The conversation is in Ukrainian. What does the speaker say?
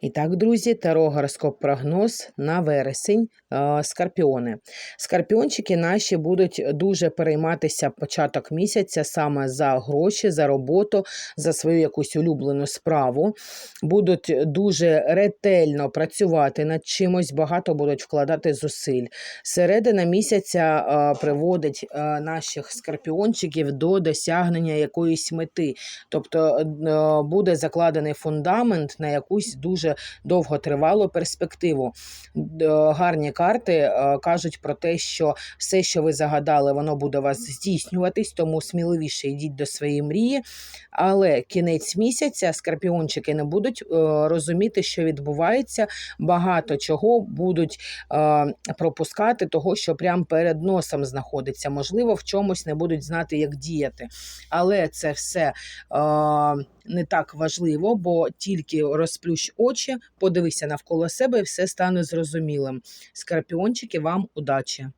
І так, друзі, таро гороскоп прогноз на вересень. е, Скорпіони. Скорпіончики наші будуть дуже перейматися початок місяця саме за гроші, за роботу, за свою якусь улюблену справу. Будуть дуже ретельно працювати над чимось, багато будуть вкладати зусиль. Середина місяця е, приводить е, наших скорпіончиків до досягнення якоїсь мети. Тобто буде закладений фундамент на якусь дуже довготривалу перспективу. Гарні карти е, кажуть про те, що все, що ви загадали, воно буде у вас здійснюватись, тому сміливіше йдіть до своєї мрії. Але кінець місяця скорпіончики не будуть е, розуміти, що відбувається. Багато чого будуть е, пропускати, того, що прямо перед носом знаходиться. Можливо, в чомусь не будуть знати, як діяти. Але це все не так важливо, бо тільки розплющ очі, подивися навколо себе, і все стане зрозумілим. Скорпіончики, вам удачі!